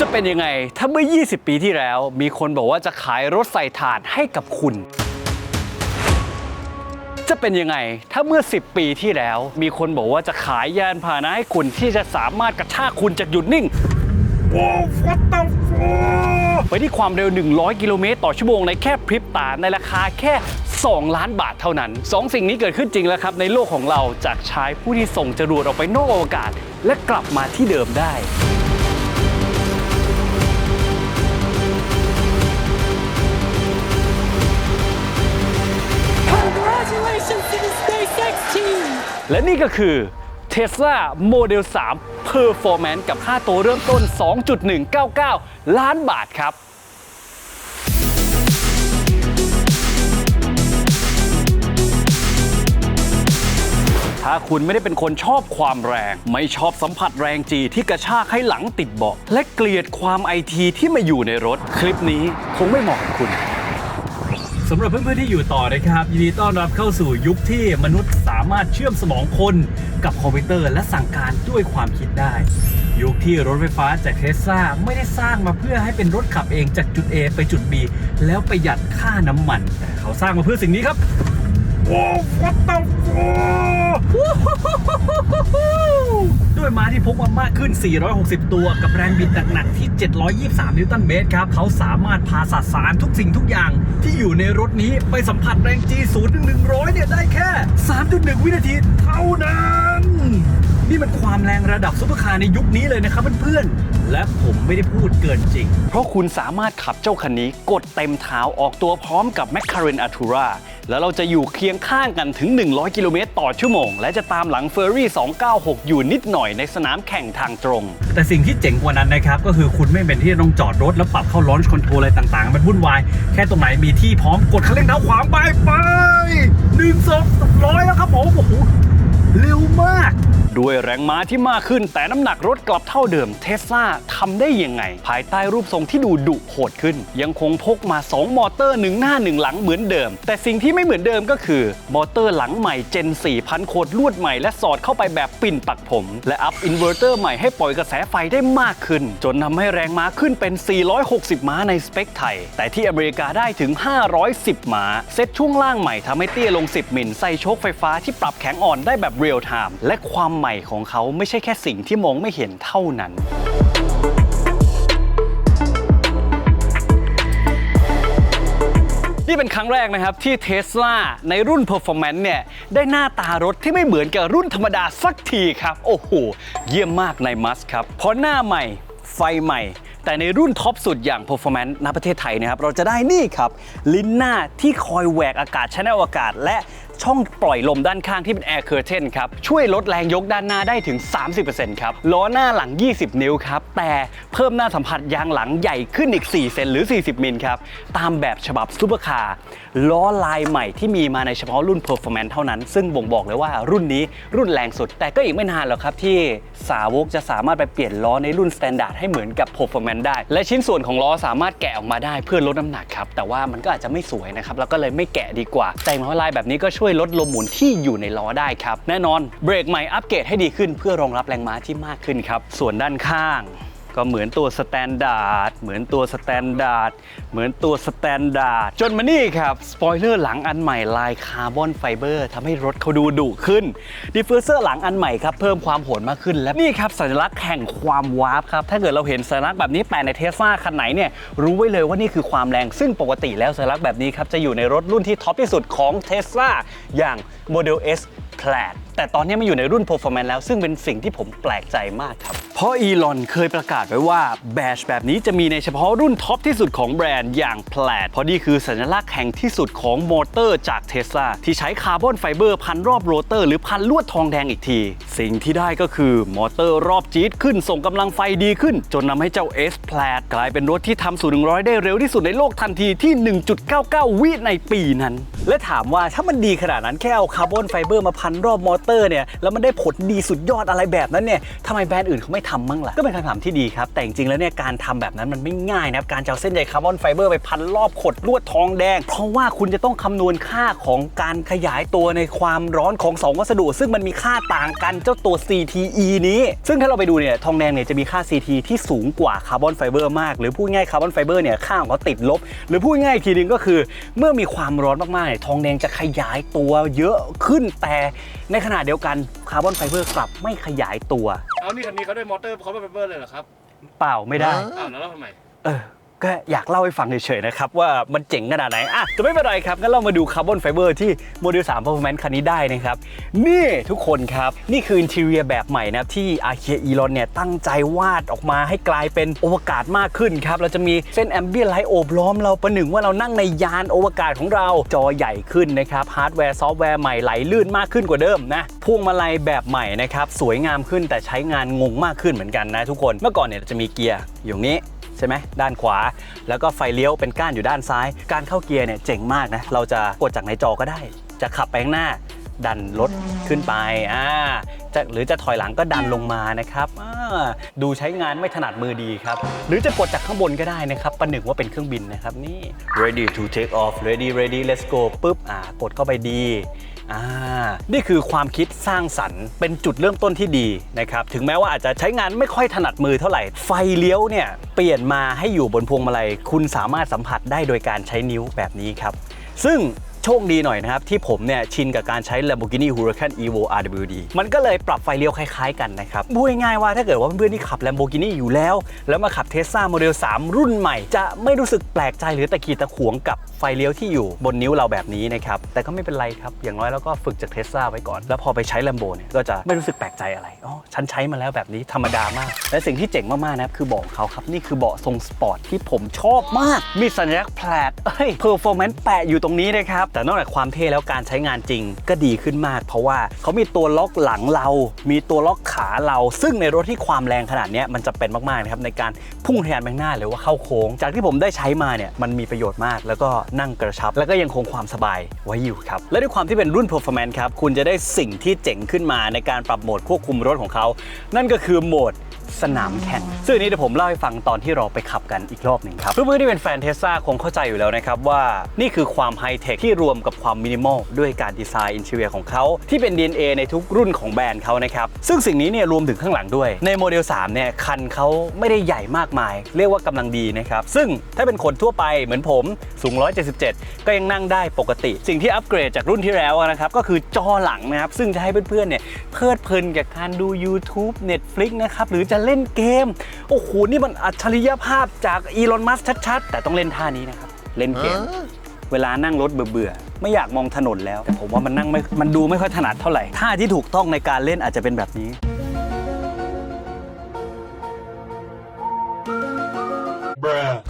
จะเป็นยังไง ถ้าเมื่อ 20 ปีที่แล้ว มีคนบอกว่าจะขายรถใส่ถ่านให้กับคุณ จะเป็นยังไง ถ้าเมื่อ 10 ปีที่แล้ว มีคนบอกว่าจะขายยานพาหนะให้คุณที่จะสามารถกระชากคุณจากหยุดนิ่ง ไปที่ความเร็ว 100 กิโลเมตรต่อชั่วโมงในแค่พริบตาในราคาแค่ 2 ล้านบาทเท่านั้น 2สิ่งนี้เกิดขึ้นจริงแล้วครับ ในโลกของเราจากชายผู้ที่ส่งจรวดออกไปนอกอวกาศ และกลับมาที่เดิมได้ และนี่ก็คือ Tesla Model 3 Performance กับค่าตัวเริ่มต้น 2.199 ล้านบาทครับถ้าคุณไม่ได้เป็นคนชอบความแรง ไม่ชอบสัมผัสแรงจีที่กระชากให้หลังติดเบาะและเกลียดความไอทีที่มาอยู่ในรถ คลิปนี้คงไม่เหมาะกับคุณ สำหรับเพื่อนๆที่อยู่ต่อนะครับยินดีต้อนรับเข้าสู่ยุคที่มนุษย์สามารถเชื่อมสมองคนกับคอมพิวเตอร์และสั่งการด้วยความคิดได้ ยุคที่รถไฟฟ้าจากเทสซาไม่ได้สร้างมาเพื่อให้เป็นรถขับเองจากจุด A ไปจุด B แล้วประหยัดค่าน้ำมัน แต่เขาสร้างมาเพื่อสิ่งนี้ครับ ด้วยม้าที่พกมามากขึ้น 460 ตัว กับแรงบิดหนักๆที่ 723 นิวตันเมตรครับ เขาสามารถพาสสารทุกสิ่งทุกอย่าง ที่อยู่ในรถนี้ไปสัมผัสแรง G 0.100 เนี่ยได้แค่ 3.1 วินาทีเท่านั้น นี่มันความแรงระดับซุปเปอร์คาร์ในยุคนี้เลยนะครับเพื่อนๆ และผมไม่ได้พูดเกินจริง เพราะคุณสามารถขับเจ้าคันนี้กดเต็มเท้าออกตัวพร้อมกับ McLaren Artura แล้วเราจะอยู่เคียงข้างกันถึง 100 กิโลเมตรต่อชั่วโมง และจะตามหลัง Ferrari 296 อยู่นิดหน่อยในสนามแข่งทางตรง แต่สิ่งที่เจ๋งกว่านั้นนะครับ ก็คือคุณไม่เป็นที่ต้องจอดรถแล้วปรับเข้า launch control อะไรต่างๆ มันวุ่นวาย แค่ตรงไหนมีที่พร้อมกดคันเร่งเท้าขวางไปไปหนึ่งสองร้อยแล้วครับผมโอ้โหเร็วมาก ด้วยแรงม้าที่มากขึ้น แต่น้ำหนักรถกลับเท่าเดิมเทสลาทำได้ยังไง ภายใต้รูปทรงที่ดูดุโหดขึ้น ยังคงพกมา 2 มอเตอร์หนึ่งหน้าหนึ่งหลังเหมือนเดิม แต่สิ่งที่ไม่เหมือนเดิมก็คือ มอเตอร์หลังใหม่ Gen 4พันโคตรลวดใหม่และสอดเข้าไปแบบปิ่นปักผม และอัพอินเวอร์เตอร์ใหม่ให้ปล่อยกระแสไฟได้มากขึ้น จนทำให้แรงม้าขึ้นเป็น 460 ม้าในสเปคไทย แต่ที่อเมริกาได้ถึง 510 ม้า เซตช่วงล่างใหม่ทำให้เตี้ยลง 10 มิลใส่โชคไฟฟ้าที่ปรับแข็งอ่อนได้แบบเรียลไทม์และความใหม่ของเขาไม่ใช่แค่สิ่งที่มองไม่เห็นเท่านั้นนี่เป็นครั้งแรกนะครับที่เท s l a ในรุ่น Performance เนี่ย ได้หน้าตารถที่ไม่เหมือนกับรุ่นธรรมดาสักทีครับ โอ้โห เยี่ยมมากในมัสครับ เพราะหน้าใหม่ไฟใหม่ แต่ในรุ่นท็อปสุดอย่าง Performance ณประเทศไทยนะครับ เราจะได้นี่ครับ ลิ้นหน้าที่คอยแหวกอากาศชั้นอวกาศ และ ช่องปล่อยลมด้านข้างที่เป็น Air Curtain ครับ ช่วยลดแรงยกด้านหน้าได้ถึง 30%ครับ ล้อหน้าหลัง 20 นิ้วครับ แต่เพิ่มหน้าสัมผัสยางหลังใหญ่ขึ้นอีก 4 เซนหรือ 40 มิลครับ ตามแบบฉบับซูเปอร์คาร์ล้อลายใหม่ที่มีมาในเฉพาะรุ่น Performance เท่านั้น ซึ่งบ่งบอกเลยว่ารุ่นนี้รุ่นแรงสุด แต่ก็อีกไม่นานหรอกครับที่สาวกจะสามารถไปเปลี่ยนล้อในรุ่น Standard ให้เหมือนกับ Performance ได้ และชิ้นส่วนของล้อสามารถแกะออกมาได้เพื่อลดน้ำหนักครับแต่ว่ามันก็อาจจะไม่สวยนะครับแล้วก็เลยไม่แกะดีกว่าแต่งล้อลายแบบนี้ก็ช่วยลดลมหมุนที่อยู่ในล้อได้ครับ แน่นอนเบรกใหม่อัปเกรดให้ดีขึ้นเพื่อรองรับแรงม้าที่มากขึ้นครับ ส่วนด้านข้าง ก็เหมือนตัวสแตนดาร์ดเหมือนตัวสแตนดาร์ดเหมือนตัวสแตนดาร์ดจนมานี่ครับ สปอยเลอร์หลังอันใหม่ลายคาร์บอนไฟเบอร์ทำให้รถเขาดูดุขึ้นดิฟฟิวเซอร์หลังอันใหม่ครับ เพิ่มความโหดมากขึ้น และนี่ครับสัญลักษณ์แห่งความวาร์ปครับ ถ้าเกิดเราเห็นสัญลักษณ์แบบนี้แปะในเทสลาคันไหนเนี่ยรู้ไว้เลยว่านี่คือความแรง ซึ่งปกติแล้วสัญลักษณ์แบบนี้ครับจะอยู่ในรถรุ่นที่ท็อปที่สุดของเทสลาอย่าง Model S แพลดแต่ตอนนี้มาอยู่ในรุ่น Performance แล้ว ซึ่งเป็นสิ่งที่ผมแปลกใจมากครับ เพราะอีลอนเคยประกาศไว้ว่าแบชแบบนี้จะมีในเฉพาะรุ่นท็อปที่สุดของแบรนด์อย่างแพลตเพราะนี่คือสัญลักษณ์แห่งที่สุดของมอเตอร์จากเทสลาที่ใช้คาร์บอนไฟเบอร์พันรอบโรเตอร์หรือพันลวดทองแดงอีกที สิ่งที่ได้ก็คือมอเตอร์รอบจี๊ดขึ้นส่งกำลังไฟดีขึ้น จนนำให้เจ้า S Plaid กลายเป็นรถที่ทำสู่100 ได้เร็วที่สุดในโลกทันทีที่ 1.99 วิในปีนั้น และถามว่าถ้ามันดีขนาดนั้นแค่เอาคาร์บอนไฟเบอร์มาพันรอบมอเตอร์เนี่ยแล้วมันได้ผลดีสุดยอดอะไรแบบนั้นเนี่ยทำไมแบรนด์อื่นเขาไม่ทำมั่งล่ะก็เป็นคำถามที่ดีครับ แต่จริงๆแล้วเนี่ยการทำแบบนั้นมันไม่ง่ายนะครับการจะเอาเส้นใยคาร์บอนไฟเบอร์ไปพันรอบขดลวดทองแดง เพราะว่าคุณจะต้องคำนวณค่าของการขยายตัวในความร้อนของ2วัสดุ ซึ่งมันมีค่าต่างกันเจ้าตัว CTE นี้ ซึ่งถ้าเราไปดูเนี่ยทองแดงเนี่ยจะมีค่า CT ที่สูงกว่าคาร์บอนไฟเบอร์มาก หรือพูดง่ายคาร์บอนไฟเบอร์เนี่ยค่าของเขาติดลบ หรือพูดง่ายอีกทีนึงก็คือ เมื่อมีความร้อนมากๆเนี่ยทองแดงจะขยายตัวเยอะขึ้นแต่ในขณะเดียวกันคาร์บอนไฟเบอร์กลับไม่ขยายตัว เอานี่คันนี้เขาได้มอเตอร์เขาเป็นเปเปอร์เลยเหรอครับเปล่าไม่ได้อ้าวแล้วเราทำไมเออ ก็อยากเล่าให้ฟังเฉยๆนะครับว่ามันเจ๋งขนาดไหนอะจะไม่เป็นไรครับงั้นเรามาดูคาร์บอนไฟเบอร์ที่โมเดล3 Performance คันนี้ได้นะครับ นี่ทุกคนครับ นี่คืออินเท i รียแบบใหม่นะที่อาเคียอีลอนเนี่ยตั้งใจวาดออกมาให้กลายเป็นอวกาศมากขึ้นครับ เราจะมีเส้นแอมเบียนไลท์โอบล้อมเราประหนึ่งว่าเรานั่งในยานอวกาศของเราจอใหญ่ขึ้นนะครับฮาร์ดแวร์ซอฟต์แวร์ใหม่ไหลลื่นมากขึ้นกว่าเดิมนะพวงมาลัยแบบใหม่นะครับสวยงามขึ้นแต่ใช้งานงงมากขึ้นเหมือนกันนะทุกคนเมื่อก่อนเนี่ยจะมีเกียร์อยู่นี้ ใช่ไหมด้านขวา แล้วก็ไฟเลี้ยวเป็นก้านอยู่ด้านซ้าย การเข้าเกียร์เนี่ยเจ๋งมากนะ เราจะกดจากในจอก็ได้ จะขับไปข้างหน้า ดันรถขึ้นไปอ่าจะหรือจะถอยหลังก็ดันลงมานะครับอ่าดูใช้งานไม่ถนัดมือดีครับ หรือจะกดจากข้างบนก็ได้นะครับ ประหนึ่งว่าเป็นเครื่องบินนะครับนี่ ready to take off ready ready let's go ปุ๊บอ่ากดเข้าไปดี อ่านี่คือความคิดสร้างสรรค์เป็นจุดเริ่มต้นที่ดีนะครับถึงแม้ว่าอาจจะใช้งานไม่ค่อยถนัดมือเท่าไหร่ ไฟเลี้ยวเนี่ยเปลี่ยนมาให้อยู่บนพวงมาลัยคุณสามารถสัมผัสได้โดยการใช้นิ้วแบบนี้ครับ ซึ่ง โชคดีหน่อยนะครับ ที่ผมเนี่ยชินกับการใช้ Lamborghini Huracan Evo RWD มันก็เลยปรับไฟเลี้ยวคล้ายๆกันนะครับพูดง่ายๆว่าถ้าเกิดว่าเพื่อนๆที่ขับ Lamborghini อยู่แล้ว แล้วมาขับ Tesla Model 3 รุ่นใหม่ จะไม่รู้สึกแปลกใจหรือตะขีตะขวงกับไฟเลี้ยวที่อยู่บนนิ้วเราแบบนี้นะครับ แต่ก็ไม่เป็นไรครับ อย่างน้อยเราก็ฝึกจาก Tesla ไว้ก่อน แล้วพอไปใช้ Lambo เนี่ยก็จะไม่รู้สึกแปลกใจอะไรอ๋อฉันใช้มาแล้วแบบนี้ธรรมดามาก และสิ่งที่เจ๋งมากๆนะครับคือเบาะเขาครับนี่คือเบาะทรงสปอร์ตที่ผมชอบมากมีสัญลักษณ์แพลตเอ้ย performance แปะอยู่ตรงนี้นะครับแต่นอกจากความเท่แล้วการใช้งานจริงก็ดีขึ้นมาก เพราะว่าเขามีตัวล็อกหลังเรา มีตัวล็อกขาเรา ซึ่งในรถที่ความแรงขนาดนี้มันจะเป็นมากๆนะครับในการพุ่งทะยานไปหน้าหรือว่าเข้าโค้ง จากที่ผมได้ใช้มาเนี่ยมันมีประโยชน์มาก แล้วก็นั่งกระชับ แล้วก็ยังคงความสบายไว้อยู่ครับและด้วยความที่เป็นรุ่น performance ครับคุณจะได้สิ่งที่เจ๋งขึ้นมาในการปรับโหมดควบคุมรถของเขา นั่นก็คือโหมด สนามแข่ง ซึ่งอันนี้เดี๋ยวผมเล่าให้ฟังตอนที่เราไปขับกันอีกรอบหนึ่งครับเพื่อนๆที่เป็นแฟนเทสลาคงเข้าใจอยู่แล้วนะครับว่านี่คือความไฮเทคที่รวมกับความมินิมอลด้วยการดีไซน์อินเท i รียของเขาที่เป็น DNA ในทุกรุ่นของแบรนด์เขานะครับซึ่งสิ่งนี้เนี่ยรวมถึงข้างหลังด้วย ในโมเดล3เนี่ยคันเขาไม่ได้ใหญ่มากมาย เรียกว่ากำลังดีนะครับซึ่งถ้าเป็นคนทั่วไปเหมือนผมสูง 177 ก็ยังนั่งได้ปกติ สิ่งที่อัปเกรดจากรุ่นที่แล้วนะครับก็คือจอหลังนะครับซึ่งจะให้เพื่อนๆเนี่ยเพลิดเพลินกับการดู YouTube Netflix นะครับหรือจะเล่นเกม โอ้โห นี่มันอัจฉริยภาพจากอีลอนมัสชัดๆ แต่ต้องเล่นท่านี้นะครับ เล่นเกม เวลานั่งรถเบื่อๆ ไม่อยากมองถนนแล้ว แต่ผมว่ามันนั่งไม่มันดูไม่ค่อยถนัดเท่าไหร่ท่าที่ถูกต้องในการเล่นอาจจะเป็นแบบนี้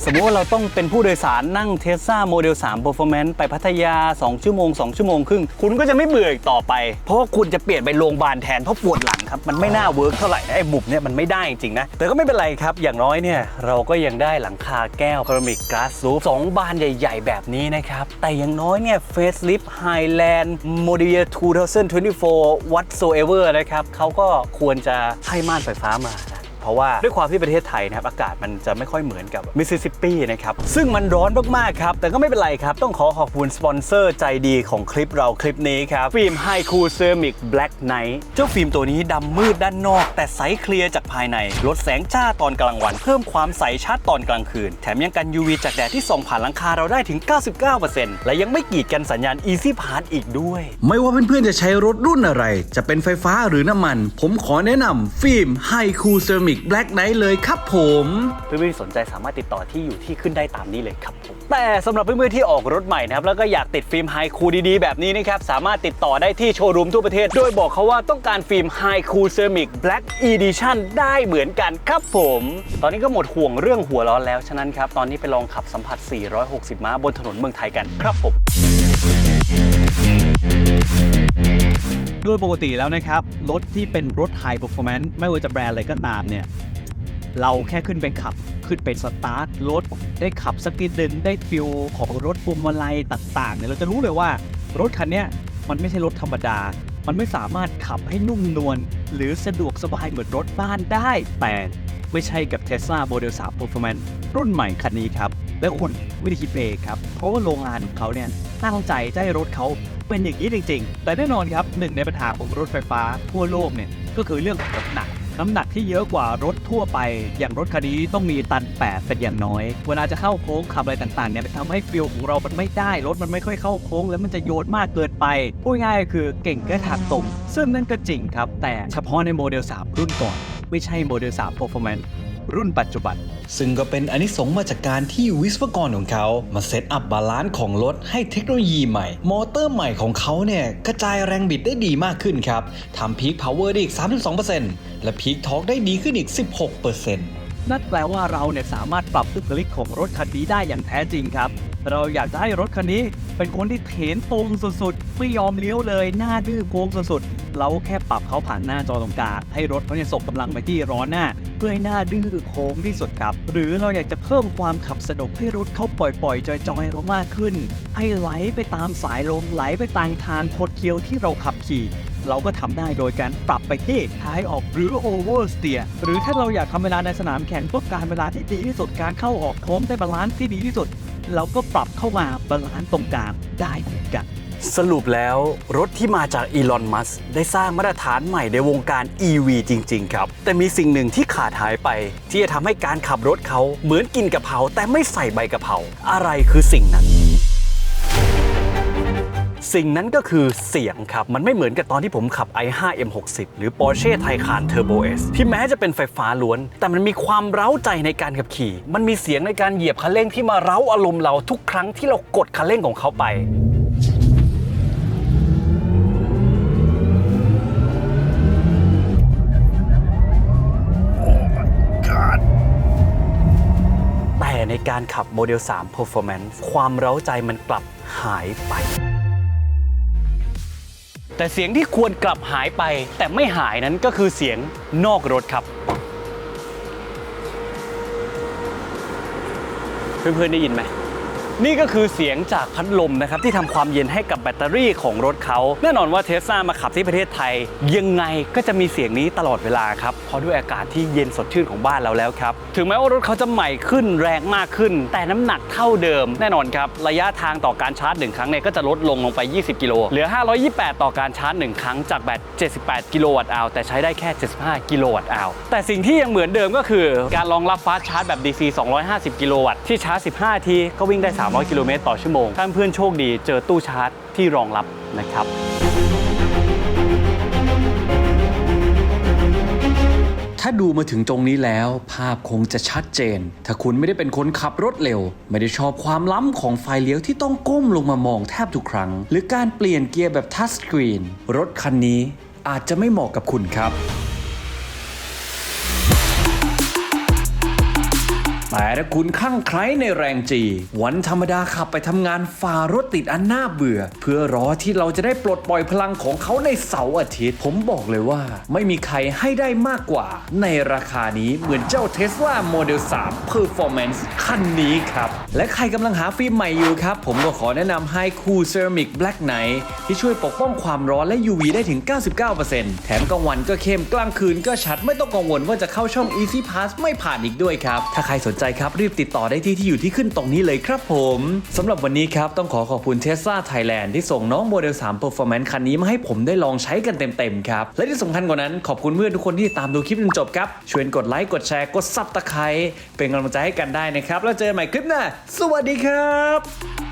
สมมติว่าเราต้องเป็นผู้โดยสารนั่งเทสซาโมเดล3 Performance ไปพัทยา 2 ชั่วโมง 2 ชั่วโมงครึ่ง คุณก็จะไม่เบื่ออีกต่อไป เพราะว่าคุณจะเปลี่ยนไปโรงพยาบาลแทน เพราะปวดหลังครับ มันไม่น่าเวิร์กเท่าไหร่นะไอ้บุบเนี่ยมันไม่ได้จริงนะ แต่ก็ไม่เป็นไรครับ อย่างน้อยเนี่ยเราก็ยังได้หลังคาแก้ว Ceramic Glass Roof สองบานใหญ่ๆ แบบนี้นะครับ แต่อย่างน้อยเนี่ย Facelift Highland Model Year 2024 whatsoever นะครับเขาก็ควรจะให้ม่านไฟฟ้ามา เพราะว่าด้วยความที่ประเทศไทยนะครับอากาศมันจะไม่ค่อยเหมือนกับมิสซิสซิปปีนะครับซึ่งมันร้อนมากๆครับแต่ก็ไม่เป็นไรครับ ต้องขอขอบคุณสปอนเซอร์ใจดีของคลิปเราคลิปนี้ครับฟิล์ม High Cool Ceramic Black Night เจ้าฟิล์มตัวนี้ดำมืดด้านนอก แต่ใสเคลียร์จากภายใน ลดแสงจ้าตอนกลางวัน เพิ่มความใสชัดตอนกลางคืน แถมยังกัน UV จากแดดที่ส่องผ่านหลังคาเราได้ถึง 99%และยังไม่กีดกันสัญญาณ Easy Pass อีกด้วย ไม่ว่าเพื่อนๆจะใช้รถรุ่นอะไร จะเป็นไฟฟ้าหรือน้ำมัน ผมขอแนะนำฟิล์ม High Cool Ceramic Black Night เลยครับผม เพื่อนๆที่สนใจสามารถติดต่อที่อยู่ที่ขึ้นได้ตามนี้เลยครับผมแต่สำหรับเพื่อนๆที่ออกรถใหม่นะครับแล้วก็อยากติดฟิล์มไฮคูลดีๆ แบบนี้นะครับสามารถติดต่อได้ที่โชว์รูมทั่วประเทศ โดยบอกเขาว่าต้องการฟิล์มไฮคูลเซรามิกแบล็กอีดิชั่นได้เหมือนกันครับผม ตอนนี้ก็หมดห่วงเรื่องหัวร้อนแล้วฉะนั้นครับตอนนี้ไปลองขับสัมผัส 460 ม้าบนถนนเมืองไทยกันครับผม โดยปกติแล้วนะครับ รถที่เป็นรถ High Performance ไม่ว่าจะแบรนด์อะไรก็ตามเนี่ย เราแค่ขึ้นไปขับ ขึ้นไปสตาร์ทรถได้ขับสักนิดนึงได้ฟิลของรถพวงมาลัยต่างๆเนี่ยเราจะรู้เลยว่ารถคันนี้มันไม่ใช่รถธรรมดา มันไม่สามารถขับให้นุ่มนวลหรือสะดวกสบายเหมือนรถบ้านได้แต่ไม่ใช่กับ Tesla Model 3 Performance รุ่นใหม่คันนี้ครับ และคนไม่ได้คิดเองครับ เพราะว่าโรงงานของเขาเนี่ยตั้งใจจะให้รถเขา เป็นอย่างนี้จริง ๆ แต่แน่นอนครับหนึ่งในปัญหาของรถไฟฟ้าทั่วโลกเนี่ยก็คือเรื่องของน้ำหนักน้ำหนักที่เยอะกว่ารถทั่วไป อย่างรถคันนี้ต้องมีตัน 8 เป็นอย่างน้อย เวลาจะเข้าโค้งขับอะไรต่างๆเนี่ยทำให้ฟิลของเรา มันไม่ได้ รถมันไม่ค่อยเข้าโค้ง แล้วมันจะโยนมากเกินไปพูดง่ายๆคือเก่งแค่ทางตรงซึ่งนั่นก็จริงครับ แต่เฉพาะในโมเดล 3 รุ่นก่อน ไม่ใช่โมเดล 3 Performance รุ่นปัจจุบัน ซึ่งก็เป็นอนนิสงส์มาจากการที่วิศวกรของเขา มาเซตอัพบาลานซ์ของรถให้เทคโนโลยีใหม่ มอเตอร์ใหม่ของเขาเนี่ย กระจายแรงบิดได้ดีมากขึ้นครับทำพีคพาวเวอร์ได้อีก 32%และพีคทอร์กได้ดีขึ้นอีก 16%นั่นแปลว่าเราเนี่ยสามารถปรับบุคลิกของรถคันนี้ได้อย่างแท้จริงครับ เราอยากจะให้รถคันนี้เป็นคนที่เถนตรงสุดๆ ไม่ยอมเลี้ยวเลย หน้าดื้อโค้งสุดๆ เราแค่ปรับเขาผ่านหน้าจอตรงกลางให้รถเขาเนี่ยส่งกำลังไปที่ล้อนหน้า เพื่อให้หน้าดื้อโค้งที่สุดครับ หรือเราอยากจะเพิ่มความขับสนุกให้รถเขาปล่อยๆจอยๆลงมากขึ้น ให้ไหลไปตามสายลมไหลไปตามทางคดเคี้ยวที่เราขับขี่เราก็ทำได้โดยการปรับไปที่ท้ายออกหรือ over steer หรือถ้าเราอยากทำเวลาในสนามแข่งต้อการเวลาที่ดีที่สุดการเข้าออกโค้งได้บาลานซ์ที่ดีที่สุด เราก็ปรับเข้ามาบาลานซ์ตรงกลางได้เหมือนกัน สรุปแล้วรถที่มาจากอีลอน มัสได้สร้างมาตรฐานใหม่ในวงการ EV จริง ๆ ครับ แต่มีสิ่งหนึ่งที่ขาดหายไป ที่จะทำให้การขับรถเขาเหมือนกินกะเพราแต่ไม่ใส่ใบกะเพราอะไรคือสิ่งนั้น สิ่งนั้นก็คือเสียงครับ มันไม่เหมือนกับตอนที่ผมขับ i5 M60 หรือ Porsche Taycan Turbo S ที่แม้จะเป็นไฟฟ้าล้วน แต่มันมีความเร้าใจในการขับขี่ มันมีเสียงในการเหยียบคันเร่งที่มาเร้าอารมณ์เราทุกครั้งที่เรากดคันเร่งของเขาไป ในการขับโมเดล3 Performance ความเร้าใจมันกลับหายไป แต่เสียงที่ควรกลับหายไป แต่ไม่หายนั้นก็คือเสียงนอกรถครับ เพื่อนๆได้ยินไหม นี่ก็คือเสียงจากพัดลมนะครับที่ทำความเย็นให้กับแบตเตอรี่ของรถเขา แน่นอนว่าเทสลามาขับที่ประเทศไทย ยังไงก็จะมีเสียงนี้ตลอดเวลาครับเพราะด้วยอากาศที่เย็นสดชื่นของบ้านเราแล้วครับ ถึงแม้ว่ารถเขาจะใหม่ขึ้นแรงมากขึ้น แต่น้ำหนักเท่าเดิม แน่นอนครับ ระยะทางต่อการชาร์จหนึ่งครั้งเนี่ยก็จะลดลงลงไป 20 กิโลเหลือ 528 ต่อการชาร์จหนึ่งครั้งจากแบต 78 กิโลวัตต์อาวแต่ใช้ได้แค่ 75 กิโลวัตต์อาวแต่สิ่งที่ยังเหมือนเดิมก็คือ การรองรับฟาสชาร์จแบบ DC 250 กิโลวัตต์ที่ชาร์จ 15 ทีก็วิ่งได้300 กิโลเมตรต่อชั่วโมงท่านเพื่อนโชคดีเจอตู้ชาร์จที่รองรับนะครับถ้าดูมาถึงตรงนี้แล้ว ภาพคงจะชัดเจน ถ้าคุณไม่ได้เป็นคนขับรถเร็ว ไม่ได้ชอบความล้ำของไฟเลี้ยวที่ต้องก้มลงมามองแทบทุกครั้ง หรือการเปลี่ยนเกียร์แบบทัชสกรีน รถคันนี้อาจจะไม่เหมาะกับคุณครับ แต่ถ้าคุณข้างใครในแรงจี วันธรรมดาขับไปทำงานฝ่ารถติดอันน่าเบื่อ เพื่อรอที่เราจะได้ปลดปล่อยพลังของเขาในเสาร์อาทิตย์ ผมบอกเลยว่า ไม่มีใครให้ได้มากกว่า ในราคานี้เหมือนเจ้า Tesla Model 3 Performance คันนี้ครับ และใครกำลังหาฟิล์มใหม่อยู่ครับ ผมก็ขอแนะนำให้ Cool Ceramic Black Night ที่ช่วยปกป้องความร้อนและ UV ได้ถึง 99%แถมกลางวันก็เข้มกลางคืนก็ชัดไม่ต้องกังวลว่าจะเข้าช่อง Easy Pass ไม่ผ่านอีกด้วยครับถ้าใครสนใจครับรีบติดต่อได้ที่ที่อยู่ที่ขึ้นตรงนี้เลยครับผมสำหรับวันนี้ครับต้องขอขอบคุณ Tesla Thailand ที่ส่งน้องโมเดล3 Performance คันนี้มาให้ผมได้ลองใช้กันเต็มๆครับ และที่สำคัญกว่านั้นขอบคุณเพื่อนทุกคนที่ตามดูคลิปจนจบครับช่วยกดไลค์กดแชร์กดซับตะไคร้เป็นกำลังใจให้กันได้นะครับ แล้วเจอกันใหม่คลิปหน้าสวัสดีครับ